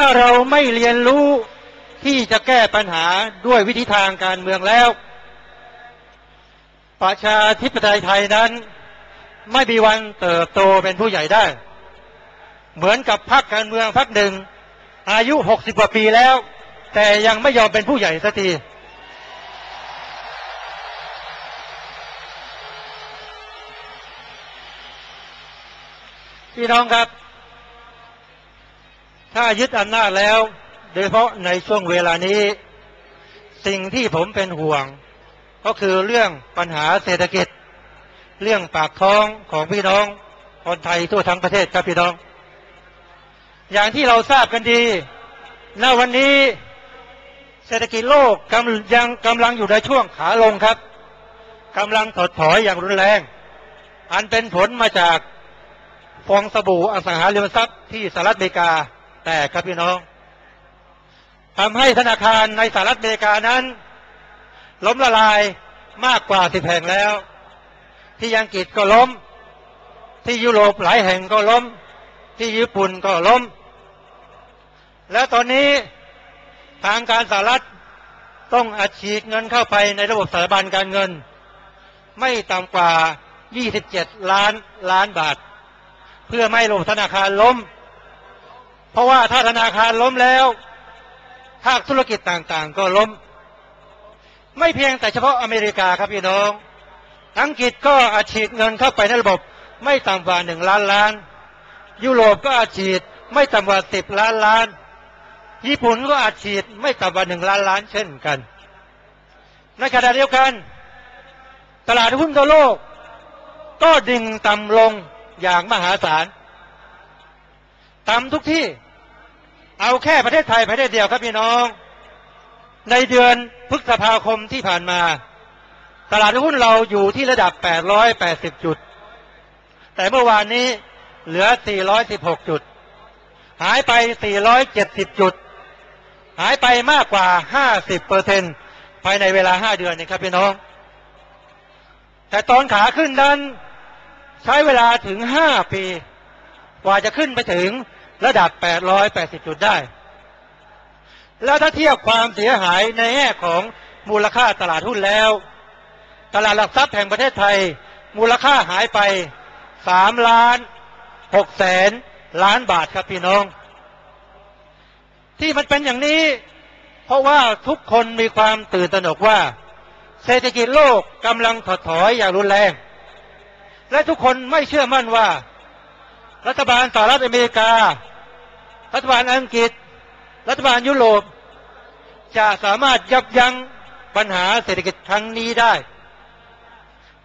ถ้าเราไม่เรียนรู้ที่จะแก้ปัญหาด้วยวิธีทางการเมืองแล้ว ประชาธิปไตยไทยนั้น ไม่มีวันเติบโตเป็นผู้ใหญ่ได้ เหมือนกับพรรคการเมืองพรรคหนึ่ง อายุหกสิบกว่าปีแล้ว แต่ยังไม่ยอมเป็นผู้ใหญ่สักทีพี่น้องครับ ถ้ายึดอำนาจแล้ว โดยเฉพาะในช่วงเวลานี้ สิ่งที่ผมเป็นห่วง ก็คือเรื่องปัญหาเศรษฐกิจ เรื่องปากท้องของพี่น้องคนไทยทั่วทั้งประเทศครับพี่น้อง อย่างที่เราทราบกันดีณวันนี้เศรษฐกิจโลกกำยังกำลังอยู่ในช่วงขาลงครับกำลังถดถอยอย่างรุนแรง อันเป็นผลมาจากฟองสบู่อสังหาริมทรัพย์ที่สหรัฐอเมริกา แตกครับพี่น้องทำให้ธนาคารในสหรัฐอเมริกานั้น ล้มละลายมากกว่าสิบแห่งแล้ว ที่อังกฤษก็ล้ม ที่ยุโรปหลายแห่งก็ล้ม ที่ญี่ปุ่นก็ล้ม แล้วตอนนี้ทางการสหรัฐต้องอัดฉีดเงินเข้าไปในระบบสถาบันการเงิน ไม่ต่ำกว่า 27 ล้านล้านบาท เพื่อไม่ให้ระบบธนาคารล้ม เพราะว่าถ้าธนาคารล้มแล้วภาคธุรกิจต่างๆ ก็ล้ม ไม่เพียงแต่เฉพาะอเมริกาครับพี่น้อง อังกฤษก็อัดฉีดเงินเข้าไปในระบบ ไม่ต่ำกว่าหนึ่งล้านล้าน ยุโรปก็อัดฉีดไม่ต่ำกว่าสิบล้านล้าน ญี่ปุ่นก็อัดฉีดไม่ต่ำกว่าหนึ่งล้านล้านเช่นกันในขณะเดียวกัน ตลาดหุ้นทั่วโลก ก็ดิ่งต่ำลงอย่างมหาศาล ต่ำทุกที่ เอาแค่ประเทศไทยประเทศเดียวครับพี่น้อง ในเดือนพฤษภาคมที่ผ่านมา ตลาดหุ้นเราอยู่ที่ระดับ 880 จุด แต่เมื่อวานนี้เหลือ 416 จุด หายไป 470 จุด หายไปมากกว่า 50เปอร์เซ็นภายในเวลา 5 เดือนนี่ครับพี่น้อง แต่ตอนขาขึ้นนั้นใช้เวลาถึง 5 ปี กว่าจะขึ้นไปถึง ระดับ 880 จุดได้ แล้วถ้าเทียบความเสียหายในแง่ของมูลค่าตลาดหุ้นแล้ว ตลาดหลักทรัพย์แห่งประเทศไทย มูลค่าหายไป 3 ล้าน6แสนล้านบาทครับพี่น้อง ที่มันเป็นอย่างนี้ เพราะว่าทุกคนมีความตื่นตระหนกว่า เศรษฐกิจโลกกำลังถดถอยอย่างรุนแรง และทุกคนไม่เชื่อมั่นว่า รัฐบาลสหรัฐอเมริกา รัฐบาลอังกฤษ รัฐบาลยุโรป จะสามารถยับยั้งปัญหาเศรษฐกิจครั้งนี้ได้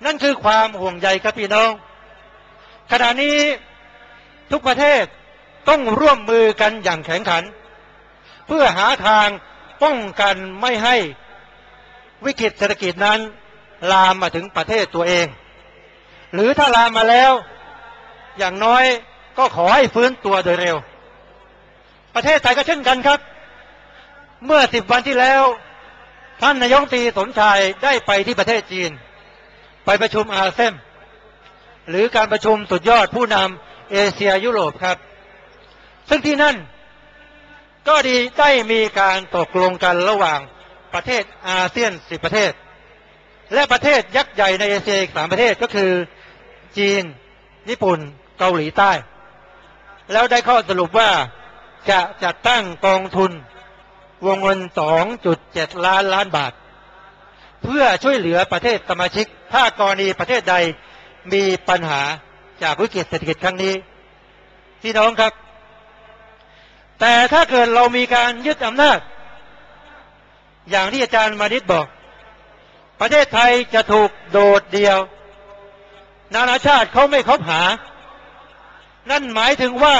นั่นคือความห่วงใยครับพี่น้อง ขณะนี้ทุกประเทศต้องร่วมมือกันอย่างแข็งขัน เพื่อหาทางป้องกันไม่ให้วิกฤตเศรษฐกิจนั้น ลามมาถึงประเทศตัวเอง หรือถ้าลามมาแล้ว อย่างน้อยก็ขอให้ฟื้นตัวโดยเร็ว ประเทศไทยก็เช่นกันครับ เมื่อสิบวันที่แล้ว ท่านนายกตีสมชายได้ไปที่ประเทศจีน ไปประชุมอาเซมหรือการประชุมสุดยอดผู้นำเอเชียยุโรปครับ ซึ่งที่นั่น ก็ดีได้มีการตกลงกันระหว่างประเทศอาเซียนสิบประเทศ และประเทศยักษ์ใหญ่ในเอเชียอีกสามประเทศก็คือ จีน ญี่ปุ่น เกาหลีใต้ แล้วได้ข้อสรุปว่าจะจัดตั้งกองทุนวงเงิน 2.7 ล้านล้านบาท เพื่อช่วยเหลือประเทศสมาชิก ถ้ากรณีประเทศใดมีปัญหาจากวิกฤตเศรษฐกิจครั้งนี้ พี่น้องครับ แต่ถ้าเกิดเรามีการยึดอำนาจ อย่างที่อาจารย์มานิดบอก ประเทศไทยจะถูกโดดเดียว นานาชาติเขาไม่คบหา นั่นหมายถึงว่า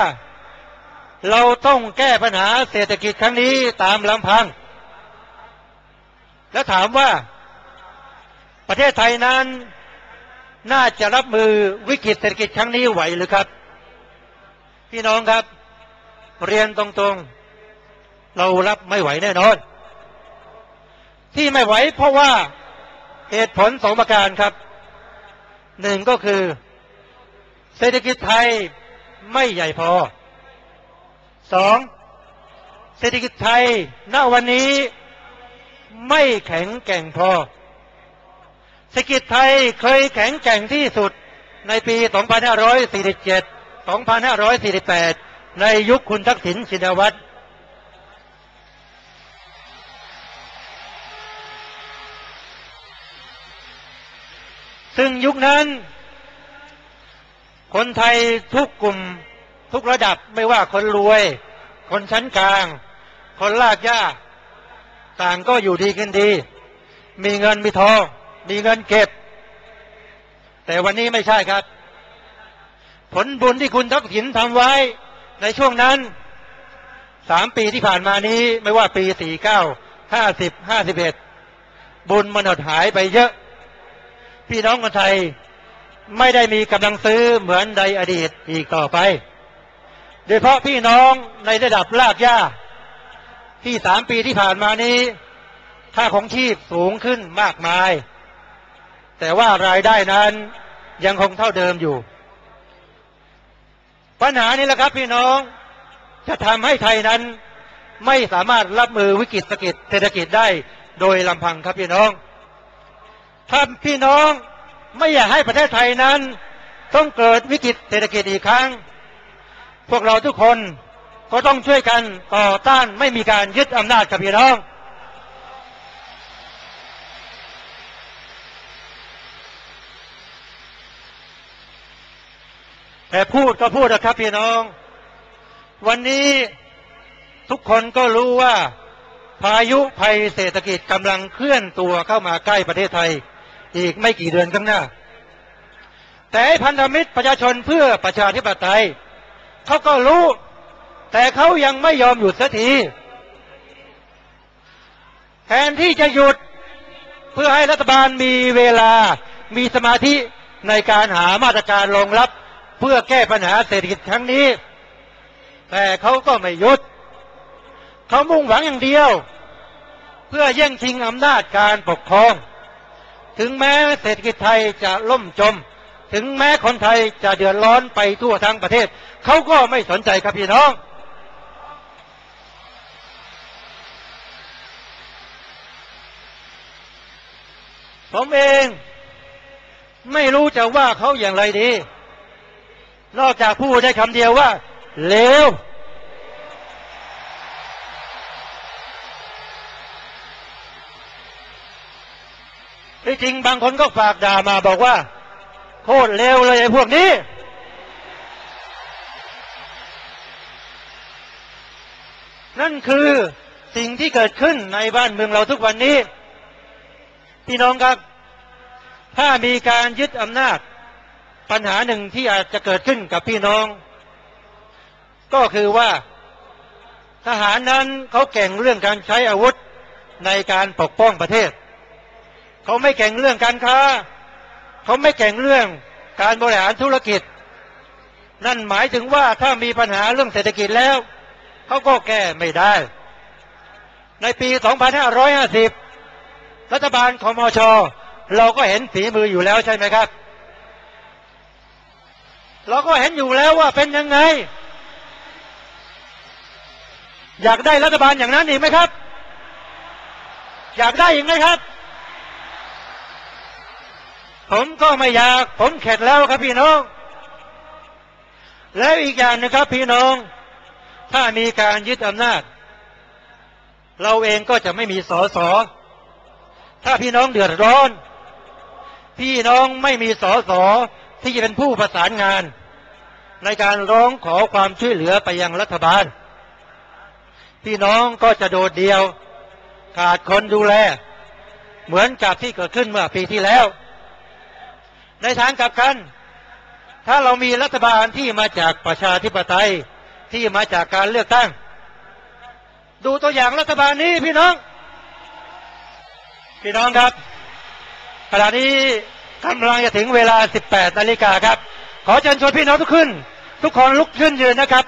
เราต้องแก้ปัญหาเศรษฐกิจครั้งนี้ตามลำพัง และถามว่าประเทศไทยนั้นน่าจะรับมือวิกฤตเศรษฐกิจครั้งนี้ไหวหรือครับ พี่น้องครับ เรียนตรงๆ เรารับไม่ไหวแน่นอน ที่ไม่ไหวเพราะว่าเหตุผลสองประการครับหนึ่งก็คือ เศรษฐกิจไทย ไม่ใหญ่พอสองเศรษฐกิจไทย ณวันนี้ไม่แข็งแกร่งพอ เศรษฐกิจไทยเคยแข็งแกร่งที่สุดในปี 2547 2548 ในยุคคุณทักษิณชินวัตรซึ่งยุคนั้น คนไทยทุกกลุ่มทุกระดับไม่ว่าคนรวย คนชั้นกลาง คนลากย่าต่างก็อยู่ดีกันดี มีเงินมีทอง มีเงินเก็บ แต่วันนี้ไม่ใช่ครับ ผลบุญที่คุณทักษิณทำไว้ในช่วงนั้นสามปีที่ผ่านมานี้ไม่ว่าปีสี่เก้าห้าสิบห้าสิบเอ็ดบุญมันหดหายไปเยอะ พี่น้องคนไทย ไม่ได้มีกำลังซื้อเหมือนในอดีตอีกต่อไป โดยเฉพาะพี่น้องในระดับลากย่าที่สามปีที่ผ่านมานี้ ค่าของชีพสูงขึ้นมากมาย แต่ว่ารายได้นั้นยังคงเท่าเดิมอยู่ ปัญหานี้แหละครับพี่น้องจะทำให้ไทยนั้นไม่สามารถรับมือวิกฤตเศรษฐกิจได้โดยลำพังครับพี่น้องถ้าพี่น้อง ไม่อยากให้ประเทศไทยนั้น ต้องเกิดวิกฤตเศรษฐกิจอีกครั้ง พวกเราทุกคนก็ต้องช่วยกันต่อต้านไม่มีการยึดอำนาจกับพี่น้องแต่พูดก็พูดนะครับพี่น้อง วันนี้ทุกคนก็รู้ว่า พายุภัยเศรษฐกิจกำลังเคลื่อนตัวเข้ามาใกล้ประเทศไทย อีกไม่กี่เดือนข้างหน้า แต่พันธมิตรประชาชนเพื่อประชาธิปไตยเขาก็รู้ แต่เขายังไม่ยอมหยุดสักทีแทนที่จะหยุดเพื่อให้รัฐบาลมีเวลา มีสมาธิในการหามาตรการรองรับ เพื่อแก้ปัญหาเศรษฐกิจครั้งนี้ แต่เขาก็ไม่หยุด เขามุ่งหวังอย่างเดียว เพื่อแย่งชิงอำนาจการปกครอง ถึงแม้เศรษฐกิจไทยจะล่มจม ถึงแม้คนไทยจะเดือดร้อนไปทั่วทั้งประเทศ เขาก็ไม่สนใจครับพี่น้อง ผมเองไม่รู้จะว่าเขาอย่างไรดี นอกจากพูดได้คำเดียวว่าเลว จริงบางคนก็ฝากด่ามาบอกว่าโคตรเลวเลยไอ้พวกนี้ นั่นคือสิ่งที่เกิดขึ้นในบ้านเมืองเราทุกวันนี้ พี่น้องครับ ถ้ามีการยึดอำนาจ ปัญหาหนึ่งที่อาจจะเกิดขึ้นกับพี่น้อง ก็คือว่าทหารนั้นเขาเก่งเรื่องการใช้อาวุธในการปกป้องประเทศ เขาไม่เก่งเรื่องการค้า เขาไม่เก่งเรื่องการบริหารธุรกิจ นั่นหมายถึงว่าถ้ามีปัญหาเรื่องเศรษฐกิจแล้ว เขาก็แก้ไม่ได้ ในปี 2550 รัฐบาลคอมชเราก็เห็นฝีมืออยู่แล้วใช่ไหมครับ เราก็เห็นอยู่แล้วว่าเป็นยังไง อยากได้รัฐบาลอย่างนั้นอีกไหมครับ อยากได้อีกไหมครับ ผมก็ไม่อยาก ผมเข็ดแล้วครับพี่น้อง แล้วอีกอย่างนะครับพี่น้อง ถ้ามีการยึดอำนาจ เราเองก็จะไม่มีสอสอถ้าพี่น้องเดือดร้อน พี่น้องไม่มีสอสอที่จะเป็นผู้ประสานงาน ในการร้องขอความช่วยเหลือไปยังรัฐบาล พี่น้องก็จะโดดเดียว ขาดคนดูแล เหมือนกับที่เกิดขึ้นเมื่อปีที่แล้ว ในทางกลับกัน ถ้าเรามีรัฐบาลที่มาจากประชาธิปไตยที่มาจากการเลือกตั้ง ดูตัวอย่างรัฐบาลนี้พี่น้อง พี่น้องครับขณะนี้กำลังจะถึงเวลา 18 นาฬิกาครับ ขอเชิญชวนพี่น้องทุกขึ้น ทุกคนลุกขึ้นยืนนะครับ